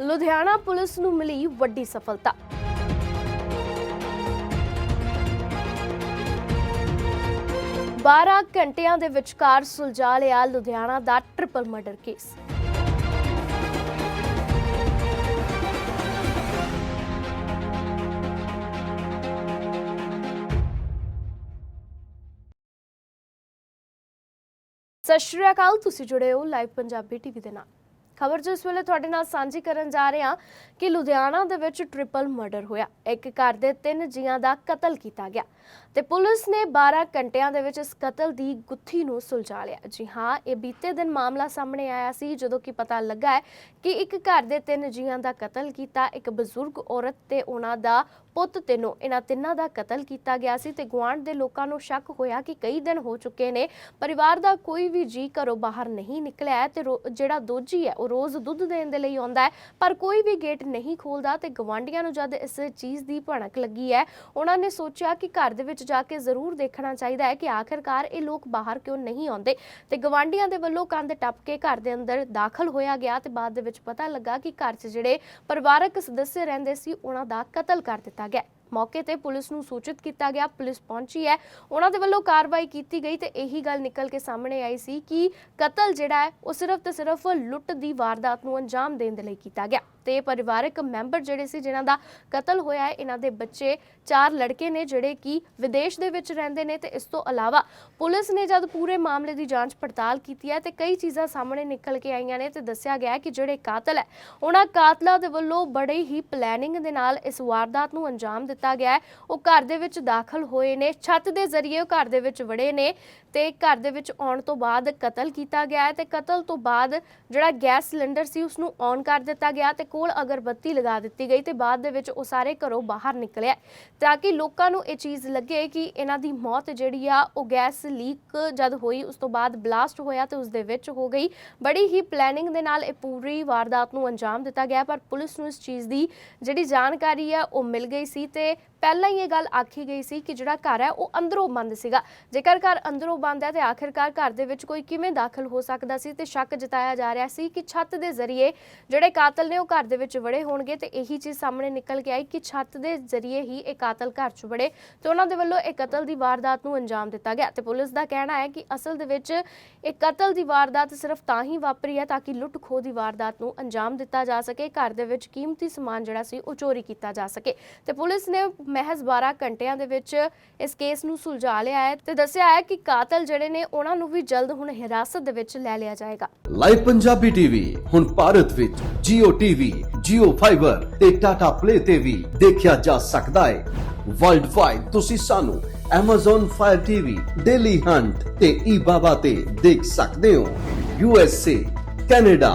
Ludhiana police ਨੂੰ ਮਿਲੀ ਵੱਡੀ ਸਫਲਤਾ। ਬਾਰਾਂ ਘੰਟਿਆਂ ਦੇ ਵਿਚਕਾਰ ਸੁਲਝਾ ਲਿਆ ਲੁਧਿਆਣਾ ਦਾ ਟ੍ਰਿਪਲ ਮਰਡਰ ਕੇਸ ਸਤਿ ਸ਼੍ਰੀ ਅਕਾਲ, ਤੁਸੀਂ ਜੁੜੇ ਹੋ ਲਾਈਵ ਪੰਜਾਬੀ ਟੀਵੀ ਦੇ ਨਾਲ। ਖਬਰ ਜੋ ਇਸ ਵੇਲੇ ਤੁਹਾਡੇ ਨਾਲ ਸਾਂਝੀ ਕਰਨ ਜਾ ਰਹੇ ਹਾਂ ਕਿ ਲੁਧਿਆਣਾ ਦੇ ਵਿੱਚ ਟ੍ਰਿਪਲ ਮਰਡਰ ਹੋਇਆ। ਇੱਕ ਘਰ ਦੇ ਤਿੰਨ ਜੀਆਂ ਦਾ ਕਤਲ ਕੀਤਾ ਗਿਆ ਤੇ ਪੁਲਿਸ ਨੇ 12 ਘੰਟਿਆਂ ਦੇ ਵਿੱਚ ਇਸ ਕਤਲ ਦੀ ਗੁੱਥੀ ਨੂੰ ਸੁਲਝਾ ਲਿਆ। ਜੀ ਹਾਂ, ਇਹ ਬੀਤੇ ਦਿਨ ਮਾਮਲਾ ਸਾਹਮਣੇ ਆਇਆ ਸੀ, ਜਦੋਂ ਕਿ ਪਤਾ ਲੱਗਾ ਹੈ ਕਿ ਇੱਕ ਘਰ ਦੇ ਤਿੰਨ ਜੀਆਂ ਦਾ ਕਤਲ ਕੀਤਾ। ਇੱਕ ਬਜ਼ੁਰਗ ਔਰਤ ਤੇ ਉਹਨਾਂ ਦਾ ਪੁੱਤ, ਤਿੰਨੋਂ ਇਹਨਾਂ ਤਿੰਨਾਂ ਦਾ ਕਤਲ ਕੀਤਾ ਗਿਆ ਸੀ ਤੇ ਗੁਆਂਢ ਦੇ ਲੋਕਾਂ ਨੂੰ ਸ਼ੱਕ ਹੋਇਆ ਕਿ ਕਈ ਦਿਨ ਹੋ ਚੁੱਕੇ ਨੇ। ਪਰਿਵਾਰ ਦਾ ਕੋਈ ਵੀ ਜੀ ਘਰੋਂ ਬਾਹਰ ਨਹੀਂ ਨਿਕਲਿਆ ਤੇ ਜਿਹੜਾ ਦੋਜੀ ਹੈ, ਉਹ ਰੋਜ਼ ਦੁੱਧ ਦੇਣ ਦੇ ਲਈ ਆਉਂਦਾ ਹੈ, ਪਰ ਕੋਈ ਵੀ ਗੇਟ ਨਹੀਂ ਖੋਲਦਾ ਤੇ ਗਵਾਂਢੀਆਂ ਨੂੰ ਜਦ ਇਸ ਚੀਜ਼ ਦੀ ਭਣਕ ਲੱਗੀ ਹੈ, ਉਹਨਾਂ ਨੇ ਸੋਚਿਆ ਕਿ ਘਰ ਦੇ ਵਿੱਚ ਜਾ ਕੇ ਜ਼ਰੂਰ ਦੇਖਣਾ ਚਾਹੀਦਾ ਹੈ ਕਿ ਆਖਿਰਕਾਰ ਇਹ ਲੋਕ ਬਾਹਰ ਕਿਉਂ ਨਹੀਂ ਆਉਂਦੇ। ਤੇ ਗਵਾਂਢੀਆਂ ਦੇ ਵੱਲੋਂ ਕੰਧ ਟੱਪ ਕੇ ਘਰ ਦੇ ਅੰਦਰ ਦਾਖਲ ਹੋਇਆ ਗਿਆ ਤੇ ਬਾਅਦ ਦੇ ਵਿੱਚ ਪਤਾ ਲੱਗਾ ਕਿ ਘਰ 'ਚ ਜਿਹੜੇ ਪਰਿਵਾਰਕ ਸਦੱਸਿਆ ਰਹਿੰਦੇ ਸੀ, ਉਹਨਾਂ ਦਾ ਕਤਲ ਕਰ ਦਿੱਤਾ ਗਿਆ। ਮੌਕੇ ਤੇ ਪੁਲਿਸ ਨੂੰ ਸੂਚਿਤ ਕੀਤਾ ਗਿਆ, ਪੁਲਿਸ ਪਹੁੰਚੀ ਹੈ। ਉਹਨਾਂ ਦੇ ਵੱਲੋਂ ਕਾਰਵਾਈ ਕੀਤੀ ਗਈ ਤੇ ਇਹੀ ਗੱਲ ਨਿਕਲ ਕੇ ਸਾਹਮਣੇ ਆਈ ਸੀ ਕਿ ਕਤਲ ਜਿਹੜਾ ਹੈ, ਉਹ ਸਿਰਫ ਤੇ ਸਿਰਫ ਲੁੱਟ ਦੀ ਵਾਰਦਾਤ ਨੂੰ ਅੰਜਾਮ ਦੇਣ ਦੇ ਲਈ ਕੀਤਾ ਗਿਆ। ਤੇ ਪਰਿਵਾਰਕ ਮੈਂਬਰ ਜਿਹੜੇ ਸੀ, ਜਿਨ੍ਹਾਂ ਦਾ ਕਤਲ ਹੋਇਆ ਹੈ ਇਹਨਾਂ ਦੇ ਬੱਚੇ, ਚਾਰ ਲੜਕੇ ਨੇ ਜਿਹੜੇ ਕਿ ਵਿਦੇਸ਼ ਦੇ ਵਿੱਚ ਰਹਿੰਦੇ ਨੇ ਤੇ ਇਸ ਤੋਂ ਇਲਾਵਾ ਪੁਲਿਸ ਨੇ ਜਦ ਪੂਰੇ ਮਾਮਲੇ ਦੀ ਜਾਂਚ ਪੜਤਾਲ ਕੀਤੀ ਹੈ ਤੇ ਕਈ ਚੀਜ਼ਾਂ ਸਾਹਮਣੇ ਨਿਕਲ ਕੇ ਆਈਆਂ ਨੇ ਤੇ ਦੱਸਿਆ ਗਿਆ ਕਿ ਜਿਹੜੇ ਕਾਤਲ ਹੈ, ਉਹਨਾਂ ਕਾਤਲਾਂ ਦੇ ਵੱਲੋਂ ਬੜੇ ਹੀ ਪਲੈਨਿੰਗ ਦੇ ਨਾਲ ਇਸ ਵਾਰਦਾਤ ਨੂੰ ਅੰਜਾਮ ਦਿੱਤਾ ਗਿਆ ਹੈ। ਉਹ ਘਰ ਦੇ ਵਿੱਚ ਦਾਖਲ ਹੋਏ ਨੇ, ਛੱਤ ਦੇ ਜ਼ਰੀਏ ਉਹ ਘਰ ਦੇ ਵਿੱਚ ਵੜੇ ਨੇ ਤੇ ਘਰ ਦੇ ਵਿੱਚ ਆਉਣ ਤੋਂ ਬਾਅਦ ਕਤਲ ਕੀਤਾ ਗਿਆ ਹੈ ਤੇ ਕਤਲ ਤੋਂ ਬਾਅਦ ਜਿਹੜਾ ਗੈਸ ਸਿਲੰਡਰ ਸੀ ਉਸ ਨੂੰ ਔਨ ਕਰ ਦਿੱਤਾ ਗਿਆ ਤੇ ਕੋਲ ਅਗਰਬੱਤੀ ਲਗਾ ਦਿੱਤੀ ਗਈ ਤੇ ਬਾਅਦ ਦੇ ਵਿੱਚ ਉਹ ਸਾਰੇ ਘਰੋਂ ਬਾਹਰ ਨਿਕਲਿਆ ਤਾਂ ਕਿ ਲੋਕਾਂ ਨੂੰ ਇਹ ਚੀਜ਼ ਲੱਗੇ ਕਿ ਇਹਨਾਂ ਦੀ ਮੌਤ ਜਿਹੜੀ ਆ, ਉਹ ਗੈਸ ਲੀਕ ਜਦ ਹੋਈ, ਉਸ ਤੋਂ ਬਾਅਦ ਬਲਾਸਟ ਹੋਇਆ ਤੇ ਉਸ ਦੇ ਵਿੱਚ ਹੋ ਗਈ। ਬੜੀ ਹੀ ਪਲੈਨਿੰਗ ਦੇ ਨਾਲ ਇਹ ਪੂਰੀ ਵਾਰਦਾਤ ਨੂੰ ਅੰਜਾਮ ਦਿੱਤਾ ਗਿਆ ਪਰ ਪੁਲਿਸ ਨੂੰ ਇਸ ਚੀਜ਼ ਦੀ ਜਿਹੜੀ ਜਾਣਕਾਰੀ ਆ ਉਹ ਮਿਲ ਗਈ ਸੀ ਤੇ ਪਹਿਲਾਂ ਹੀ ਇਹ ਗੱਲ ਆਖੀ ਗਈ ਸੀ ਕਿ ਜਿਹੜਾ ਘਰ ਹੈ ਉਹ ਅੰਦਰੋਂ ਬੰਦ ਸੀਗਾ। ਜੇਕਰ ਘਰ ਅੰਦਰੋਂ ਬੰਦ ਹੈ ਤੇ ਆਖਿਰਕਾਰ ਘਰ ਦੇ ਵਿੱਚ ਕੋਈ ਕਿਵੇਂ ਦਾਖਲ ਹੋ ਸਕਦਾ ਸੀ ਤੇ ਸ਼ੱਕ ਜਤਾਇਆ ਜਾ ਰਿਹਾ ਸੀ ਕਿ ਛੱਤ ਦੇ ਜ਼ਰੀਏ ਜਿਹੜੇ ਕਾਤਲ ਨੇ ਉਹ ਘਰ ਦੇ ਵਿੱਚ ਵੜੇ ਹੋਣਗੇ ਤੇ ਇਹੀ ਚੀਜ਼ ਸਾਹਮਣੇ ਨਿਕਲ ਕੇ ਆਈ ਕਿ ਛੱਤ ਦੇ ਜ਼ਰੀਏ ਹੀ ਇਹ ਕਾਤਲ ਘਰ 'ਚ ਵੜੇ ਤੇ ਉਹਨਾਂ ਦੇ ਵੱਲੋਂ ਇਹ ਕਤਲ ਦੀ ਵਾਰਦਾਤ ਨੂੰ ਅੰਜਾਮ ਦਿੱਤਾ ਗਿਆ ਤੇ ਪੁਲਿਸ ਦਾ ਕਹਿਣਾ ਹੈ ਕਿ ਅਸਲ ਦੇ ਵਿੱਚ ਇਹ ਕਤਲ ਦੀ ਵਾਰਦਾਤ ਸਿਰਫ ਤਾਂ ਹੀ ਵਾਪਰੀ ਹੈ ਤਾਂ ਕਿ ਲੁੱਟ ਖੋਹ ਦੀ ਵਾਰਦਾਤ ਨੂੰ ਅੰਜਾਮ ਦਿੱਤਾ ਜਾ ਸਕੇ, ਘਰ ਦੇ ਵਿੱਚ ਕੀਮਤੀ ਸਮਾਨ ਜਿਹੜਾ ਸੀ ਉਹ ਚੋਰੀ ਕੀਤਾ ਜਾ ਸਕੇ ਤੇ ਪੁਲਿਸ ਨੇ ਮਹਿਜ਼ 12 ਘੰਟਿਆਂ ਦੇ ਵਿੱਚ ਇਸ ਕੇਸ ਨੂੰ ਸੁਲਝਾ ਲਿਆ ਹੈ ਤੇ ਦੱਸਿਆ ਹੈ ਕਿ ਕਾਤਲ ਜਿਹੜੇ ਨੇ ਉਹਨਾਂ ਨੂੰ ਵੀ ਜਲਦ ਹੁਣ ਹਿਰਾਸਤ ਦੇ ਵਿੱਚ ਲੈ ਲਿਆ ਜਾਏਗਾ। ਲਾਈਵ ਪੰਜਾਬੀ ਟੀਵੀ ਹੁਣ ਭਾਰਤ ਵਿੱਚ Jio TV, Jio Fiber ਤੇ Tata Play ਤੇ ਵੀ ਦੇਖਿਆ ਜਾ ਸਕਦਾ ਹੈ। ਵਰਲਡ ਵਾਈਡ ਤੁਸੀਂ ਸਾਨੂੰ Amazon Fire TV, Daily Hunt ਤੇ eBaba ਤੇ ਦੇਖ ਸਕਦੇ ਹੋ। USA, Canada,